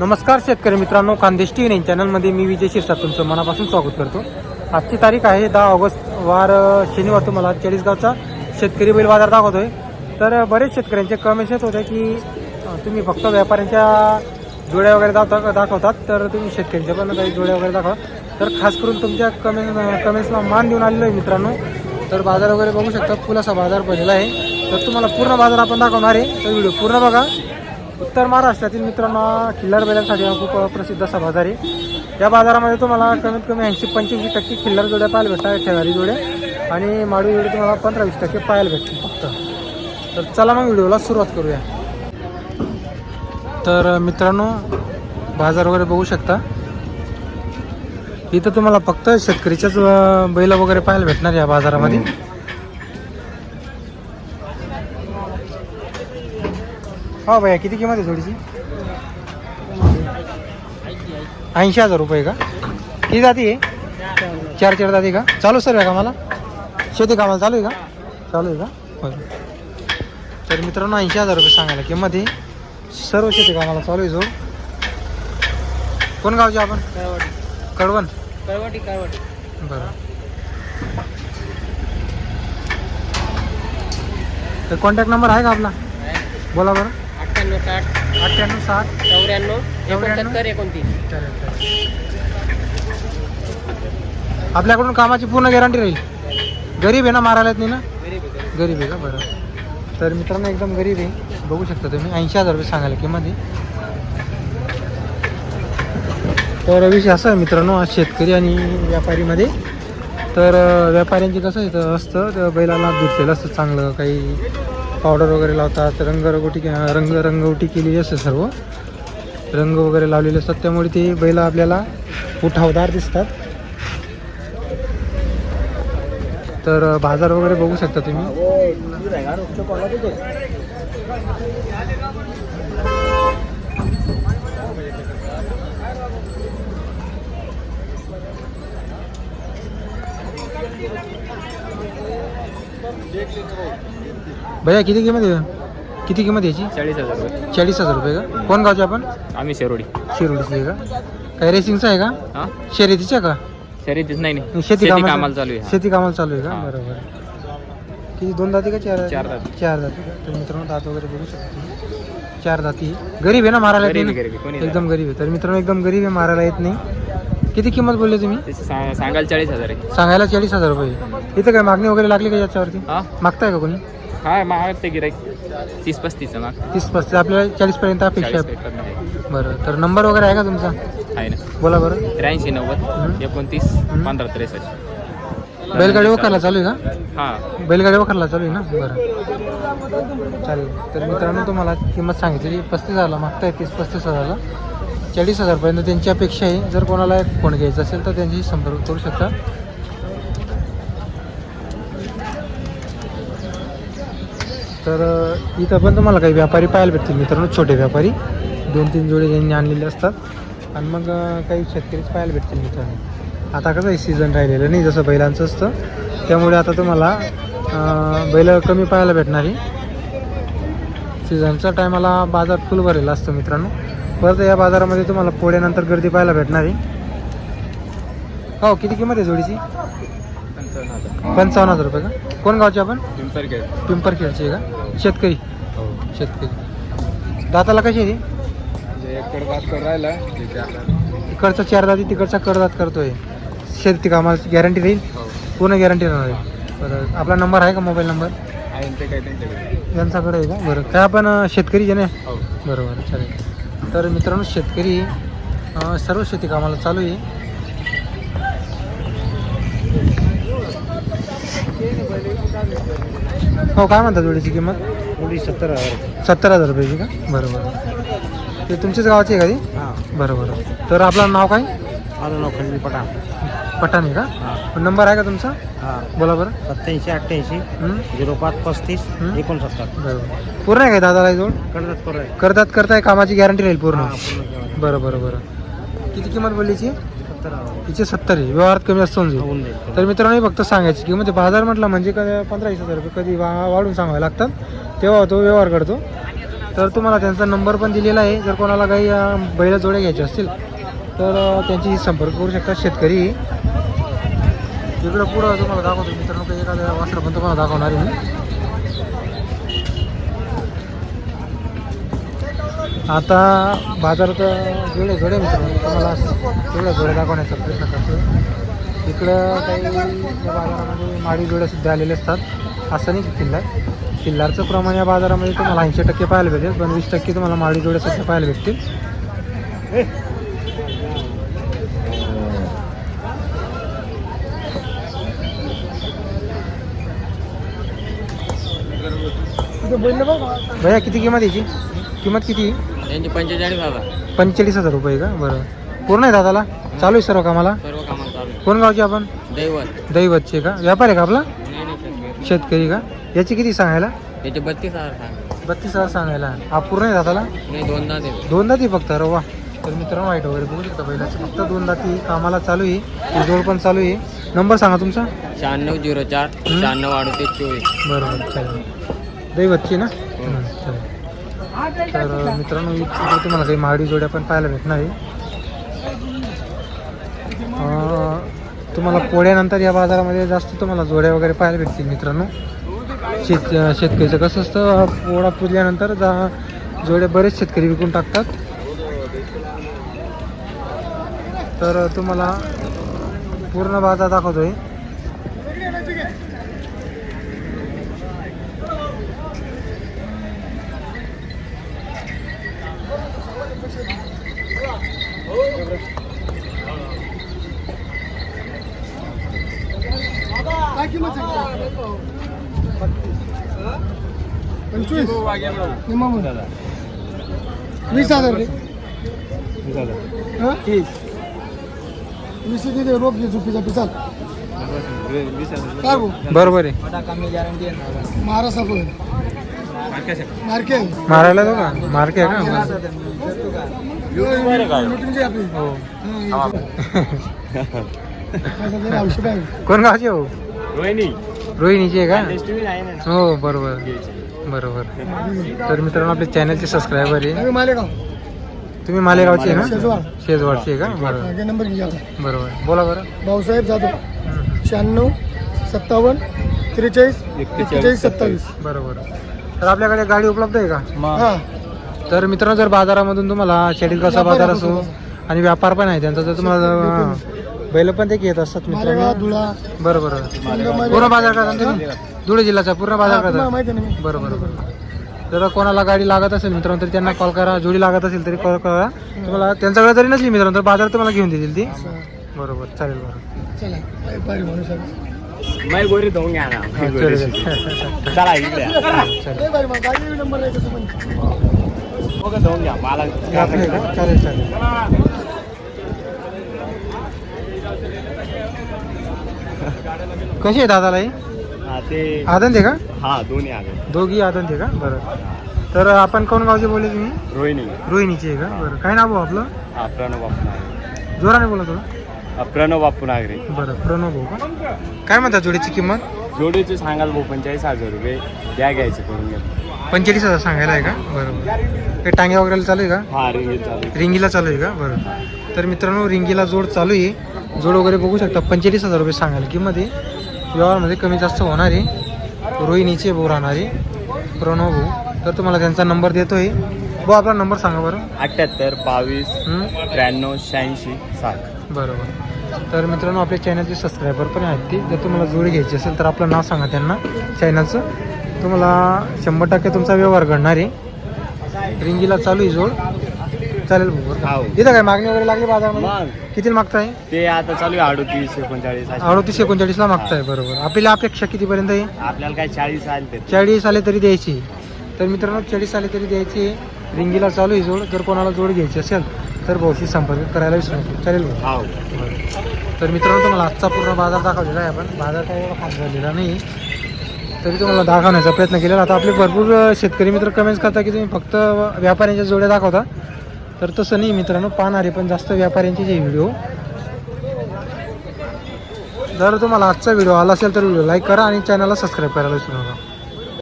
नमस्कार शेतकरी मित्रांनो खानदेश टी व्ही चॅनलमध्ये मी विजय शिरसा तुमचं मनापासून स्वागत करतो. आजची तारीख आहे दहा ऑगस्ट वार शनिवार तुम्हाला चाळीसगावचा शेतकरी बैल बाजार दाखवतोय. तर बरेच शेतकऱ्यांचे कमेंट्स येत होते की तुम्ही फक्त व्यापाऱ्यांच्या जोड्या वगैरे दाखवता दाखवतात तर तुम्ही शेतकऱ्यांच्या पण काही जोड्या वगैरे दाखवा. तर खास करून तुमच्या कमेंट कमेंट्सला मान देऊन आलेलो आहे मित्रांनो. तर बाजार वगैरे बघू शकता फुल असा बाजार भरलेला आहे. तर तुम्हाला पूर्ण बाजार आपण दाखवणार आहे. तर व्हिडिओ पूर्ण बघा. उत्तर महाराष्ट्रातील मित्रांनो खिल्लार बैलांसाठी हा खूप प्रसिद्ध असा बाजार आहे या बाजारामध्ये तुम्हाला कमीत कमी ऐंशी पंच्याऐंशी टक्के खिल्लार जोड्या पाहायला भेटतात ठेवारी जोड्या आणि माडू जोडे तुम्हाला पंधरा वीस टक्के पाहायला भेटतील फक्त. तर चला मग व्हिडिओला सुरुवात करूया. तर मित्रांनो बाजार वगैरे बघू शकता. इथं तुम्हाला फक्त शेतकरीच्याच बैल वगैरे पाहायला भेटणार या बाजारामध्ये. हा भैया किती किंमत आहे जोडीची ऐंशी हजार रुपये का? किती जाती आहे? चार चार जाती का? चालू सर का मला शेती कामाला चालू आहे का? चालू आहे का? तर मित्रांनो ऐंशी हजार रुपये सांगायला किंमत आहे. सर्व शेती कामाला चालू आहे जोड कोण गावचे आपण? कडवण. कळवाटी बरं. तर कॉन्टॅक्ट नंबर आहे का आपला? बोला बरं. अठ्ठ्याण्णव साठ. अठ्ठ्याण्णव साठ. चौऱ्याण्णव. एकोणसत्तर एकोणतीस. चालेल चालेल. आपल्याकडून कामाची पूर्ण गॅरंटी राहील. गरीब आहे ना मारायला येत नाही ना गरीब. आहे का? बरं. तर मित्रांनो एकदम गरीब आहे. बघू शकता तुम्ही. ऐंशी हजार रुपये सांगायला किंमत आहे. तर विषय असा मित्रांनो आज शेतकरी आणि व्यापारीमध्ये तर व्यापाऱ्यांचे कसं इथं असतं त्या बैलाला धुतलेलं असतं चांगलं काही पावडर वगैरे लावतात रंग रंगोटी रंग रंगवटी केलेली असते सर्व. रंग वगैरे लावलेले असतात त्यामुळे ते बैल आपल्याला उठावदार दिसतात. तर बाजार वगैरे बघू शकता तुम्ही. भैया किती किंमत आहे? किती किंमत याची? चाळीस हजार रुपये. चाळीस हजार रुपये का? कोण गावचे आपण? आम्ही शेरोडी. शिरोडीचे आहे का? काही रेसिंगचं आहे का? हा? शर्यतीचं आहे का? शर्यतीच नाही नाही. शेती कामाला चालू आहे हा. शेती कामाला चालू आहे का? हा. बरोबर. किती दोन दाती का चार चार दाती. चार दाती का? तर मित्रांनो दात वगैरे बघू शकता. चार दाती. गरीब आहे ना मारायला येत गरीब नाही आहे, गरीब आहे. कोणी ना? एकदम गरीब आहे. तर मित्रांनो एकदम गरीब आहे मारायला येत नाही. किती किंमत बोलले तुम्ही? सा- सांगायला चाळीस हजार आहे. सांगायला चाळीस हजार रुपये. इथं काय मागणी वगैरे लागली का याच्यावरती? हा? मागताय का कोणी? हा महाग ते गिराईक तीस पस्तीस माग. तीस पस्तीस. आपल्याला चाळीस पर्यंत अपेक्षा चाळीस आहे. पेपरमध्ये बरं तर नंबर वगैरे आहे का तुमचा? आहे ना. बोला बरं. त्र्याऐंशी नव्वद हम्म. एकोणतीस. पंधरा त्रेसष्ट. बैलगाडी वखारला चालू आहे का? हा. बैलगाडी वखारला चालू आहे ना? बरं. चालेल. तर मित्रांनो तुम्हाला किंमत सांगितलेली पस्तीस हजारला मागताय तीस पस्तीस हजारला. चाळीस हजारपर्यंत त्यांची अपेक्षा आहे. जर कोणाला फोन घ्यायचा असेल तर त्यांच्याशी संपर्क करू शकता. तर इथं पण तुम्हाला काही व्यापारी पाहायला भेटतील मित्रांनो. छोटे व्यापारी. दोन तीन जोडे ज्यांनी आणलेले असतात. आणि मग काही शेतकरीच पाहायला भेटतील मित्रांनो. आता कसं आहे सीझन राहिलेलं नाही जसं बैलांचं असतं. त्यामुळे आता तुम्हाला बैलं बैल कमी पाहायला भेटणार. आहे सीझनच्या टायमाला बाजार फुल भरलेला असतो मित्रांनो. परत या बाजारामध्ये तुम्हाला पोळ्यानंतर गर्दी पाहायला भेटणार आहे. हो किती किंमत आहे जोडीची? पंचावन्न हजार रुपये का? कोण गावचे आपण? पिंपरखेड पिंपरखेडची आहे का? शेतकरी. हो. शेतकरी. दाताला कशी आहे ती? म्हणजे राहिला इकडचा चार दाती तिकडचा कडदात करतोय. शेती कामाची गॅरंटी राहील हो. पूर्ण गॅरंटी राहणार आहे. आपला नंबर आहे का? मोबाईल नंबर आहे ते काय त्यांच्याकडे यांच्याकडे आहे का? बरं. काय आपण अं, शेतकरी आहे? ना हो. बरोबर चालेल. तर मित्रांनो शेतकरी अं, सर्व शेती कामाला चालू आहे. हो काय म्हणता जोडीची किंमत? थोडी सत्तर हजार. सत्तर हजार रुपयाची का? बरोबर. ते तुमच्याच गावाची आहे का ती? हां. बरं बरं तर आपलं नाव काय? माझं नाव खंडी पठाण पठाण का? नंबर आहे का तुमचा? हां. बोला बरं. सत्याऐंशी अठ्ठ्याऐंशी? झिरो पाच पस्तीस? एकोणसत्तर. बरोबर. पूर्ण आहे का दादाला जोड? कर्जात आहे. करतात करताय कामाची गॅरंटी राहील पूर्ण? बरं बरं बरं. किती किंमत बोलली हिची? सत्तर आहे. व्यवहारात कमी जास्त होऊन जाईल. तर मित्रांनो फक्त सांगायची की म्हणजे बाजार म्हटलं म्हणजे कधी पंधरा वीस हजार रुपये कधी वा वाढून सांगावे लागतात. तेव्हा तो व्यवहार करतो. तर तुम्हाला त्यांचा नंबर पण दिलेला आहे. जर कोणाला काही बैल जोड्या घ्यायचे असतील तर अं, त्यांच्याशी संपर्क करू शकता शेतकरी. इकडं पुढं तुम्हाला दाखवतो मित्रांनो काही एखाद्या वासरं पण तुम्हाला दाखवणार आहे मी. आता बाजारात जोडे घडे मित्रांनो तुम्हाला तेवढ्या घडे दाखवण्याचा प्रयत्न करतो. इकडं काही या बाजारामध्ये माडी सुद्धा आलेले असतात. असं नाही की किल्लार. किल्लारचं प्रमाण या बाजारामध्ये तुम्हाला ऐंशी टक्के पाहायला भेटेल पण वीस टक्के तुम्हाला माडी जोड्या सुद्धा पाहायला भेटतील. भैया किती किंमत याची? किंमत किती? त्यांची पंचेचाळीस हजार पंचेचाळीस हजार रुपये का? बरं. पूर्ण आहे दादाला? चालू आहे सर्व कामाला? सर्व कामाला चालू आहे. कोण गावचे आपण? दैवत. दैवतचे का? व्यापार आहे का आपला? नाही नाही शेतकरी. शेतकरी का? याची किती सांगायला? त्याचे बत्तीस हजार सांग. बत्तीस हजार सांगायला. हा पूर्ण आहे दादाला? नाही दोनदा देतो दोन दाती फक्त. अरे वा. तर मित्रांनो वाईट वगैरे बघू शकता बैलाची. फक्त दोन दाती कामाला चालू आहे. ही जोड पण चालू आहे. नंबर सांगा तुमचा. शहाण्णव झिरो चार. शहाण्णव अडतीस चोवीस. बरोबर चालेल. दैवतची ना? चालेल तर मित्रांनो इथे तुम्हाला काही महाडी जोड्या पण पाहायला भेटणार आहे. तुम्हाला पोळ्यानंतर या बाजारामध्ये जास्त तुम्हाला जोड्या वगैरे पाहायला भेटतील मित्रांनो. शेत शेतकरीचं कसं असतं पोळा पुजल्यानंतर जा जोडे बरेच शेतकरी विकून टाकतात. तर तुम्हाला पूर्ण बाजार दाखवतोय. पंचवीस. वीस हजार वीस तिथे रोप घे चुकीचा पिसाल काय भाऊ? बरोबर आहे. महाराष्ट्राकडून मार्के मारायला तो का? मार्के आहे का? हो. कोण गावचे हो? रोहिणी. रोहिणीची आहे का? हो बरोबर. बरोबर. तर मित्रांनो आपल्या चॅनलचे सबस्क्रायबर आहे. तुम्ही मालेगावचे आहे ना? शेजवाड. शेजवाडचे आहे का? बरोबर. नंबर बरोबर. बोला बरं. भाऊसाहेब जाधव. शहाण्णव सत्तावन्न त्रेचाळीस एक्केचाळीस सत्तावीस. बरोबर. तर आपल्याकडे गाडी उपलब्ध आहे का? हा. तर मित्रांनो जर बाजारामधून तुम्हाला शेडील कसा बाजार असो आणि व्यापार पण आहे त्यांचा जर तुम्हाला बैल पण ते घेत असतात मित्रांनो. धुळा. बरोबर संगमनेर. पूर्ण बाजार करता धुळे जिल्ह्याचा पूर्ण बाजार करता ना मी. बरोबर बरोबर जर कोणाला गाडी लागत असेल मित्रांनो तर त्यांना कॉल करा. जोडी लागत असेल तरी कॉल करा. तुम्हाला त्यांच्याकडे जरी नसली मित्रांनो तर बाजार तुम्हाला घेऊन देतील ती. बरोबर चालेल बरोबर मै गोरी धुवून घ्या ना। चला इकडे बघा धुवून घ्या मला? चालेल चालेल कशी आहे दादाला ही? हा ते आदंत आहे का हा दोन्ही आले दोघी आदंत आहे का बरं। तर आपण कोण गावचे बोलले तुम्ही? रोहिणी। रोहिणीची आहे का? बरं. काय नाव भाऊ आपलं? हा प्रणव बापू नागरे जोराने बोला थोडं. प्रणव बापू नागरे. बरं प्रणव भाऊ का? काय म्हणतात जोडीची किंमत? जोडीचे सांगाल भाऊ पंचेचाळीस हजार रुपये. द्या घ्यायचे करून घ्या. पंचेचाळीस हजार सांगायला आहे का? बरोबर काही टांग्या वगैरे चालू आहे का? हा रिंग चालू रिंगीला चालू आहे का? बरं. तर मित्रांनो रिंगीला जोड चालू आहे. जोड वगैरे बघू शकता. पंचेचाळीस हजार रुपये सांगाल किंमत आहे. व्यवहारमध्ये कमी जास्त होणार आहे. रोहिणीचे भाऊ राहणार आहे. प्रणव भाऊ. तर तुम्हाला त्यांचा नंबर देतोय. भाऊ आपला नंबर सांगा बरं. अठ्ठ्याहत्तर बावीस हं? त्र्याण्णव शहाऐंशी साठ. बरोबर. तर मित्रांनो आपल्या चॅनलचे सबस्क्रायबर पण आहेत ते. जर तुम्हाला जोडी घ्यायची असेल तर आपलं नाव सांगा त्यांना. चॅनलचं. तुम्हाला शंभर टक्के तुमचा व्यवहार घडणार आहे. रिंगीला चालू आहे जोड. चालेल भाऊ बरं का? हो. इथं काय मागणी वगैरे लागली बाजारामध्ये? मग. किती मागताय? ते आता चालू आहे अडतीस एकोणचाळीस अशी. अडतीस एकोणचाळीसला मागताय बरोबर. आपल्याला अपेक्षा कितीपर्यंत आहे? आपल्याला काय चाळीस आले ते चाळीस आले तरी द्यायची. तर मित्रांनो चाळीस आले तरी द्यायची. आहे. रिंगीला चालू आहे जोड. जर कोणाला जोड घ्यायची असेल तर भाऊशी संपर्क करायला विसरू नका चालेल भाऊ? हो तर मित्रांनो तुम्हाला आजचा पूर्ण बाजार दाखवलेला आहे आपण. बाजार काही एवढा खास झालेला नाही. तरी तुम्हाला दाखवण्याचा प्रयत्न केलेला. आता आपले भरपूर शेतकरी मित्र कमेंट्स करता की तुम्ही फक्त व्यापाऱ्यांच्या जोड्या दाखवता. तर तसं नाही मित्रांनो पाहणारे पण जास्त व्यापाऱ्यांचे जे व्हिडिओ. जर तुम्हाला आजचा व्हिडिओ आला असेल तर व्हिडिओ लाईक करा आणि चॅनलला सबस्क्राईब करायला विसरू नका.